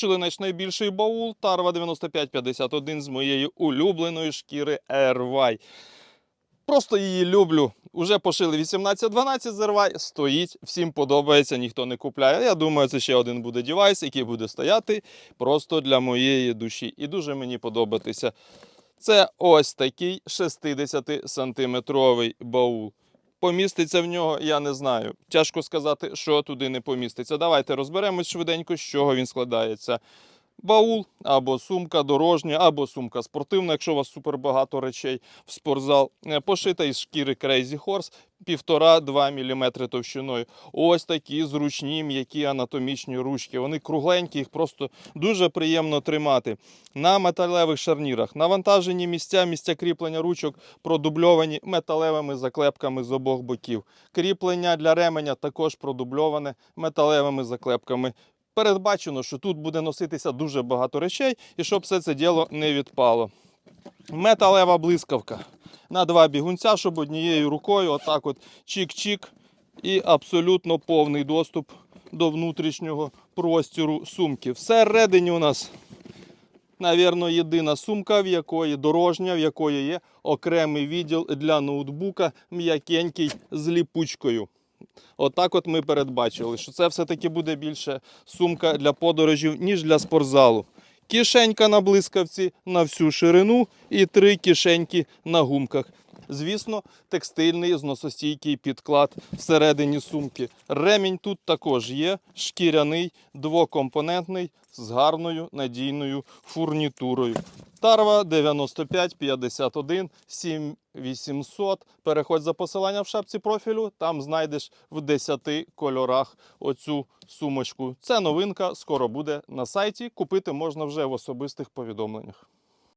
Шилинець найбільший баул, тарва 9551 з моєї улюбленої шкіри Airway. Просто її люблю. Уже пошили 18-12 зервай, стоїть, всім подобається, ніхто не купляє. Я думаю, це ще один буде девайс, який буде стояти просто для моєї душі. І дуже мені подобатися. Це ось такий 60-сантиметровий баул. Поміститься в нього, я не знаю. Тяжко сказати, що туди не поміститься. Давайте розберемось швиденько, з чого він складається. Баул або сумка дорожня, або сумка спортивна, якщо у вас супер багато речей в спортзал. Е, Пошита із шкіри Crazy Horse 1,5-2 мм товщиною. Ось такі зручні м'які анатомічні ручки. Вони кругленькі, їх просто дуже приємно тримати. На металевих шарнірах навантажені місця, місця кріплення ручок продубльовані металевими заклепками з обох боків. Кріплення для ременя також продубльоване металевими заклепками. Передбачено, що тут буде носитися дуже багато речей, і щоб все це діло не відпало. Металева блискавка на два бігунця, щоб однією рукою, отак от чик-чик, і абсолютно повний доступ до внутрішнього простіру сумки. Всередині у нас, навірно, єдина сумка, в якої дорожня, в якої є окремий відділ для ноутбука, м'якенький з ліпучкою. Отак от ми передбачили, що це все-таки буде більше сумка для подорожів, ніж для спортзалу. Кишенька на блискавці на всю ширину і три кишеньки на гумках. Звісно, текстильний зносостійкий підклад всередині сумки. Ремінь тут також є, шкіряний, двокомпонентний з гарною надійною фурнітурою. Тарва 9551 7800. Переходь за посиланням в шапці профілю, там знайдеш в 10 кольорах оцю сумочку. Це новинка, скоро буде на сайті. Купити можна вже в особистих повідомленнях.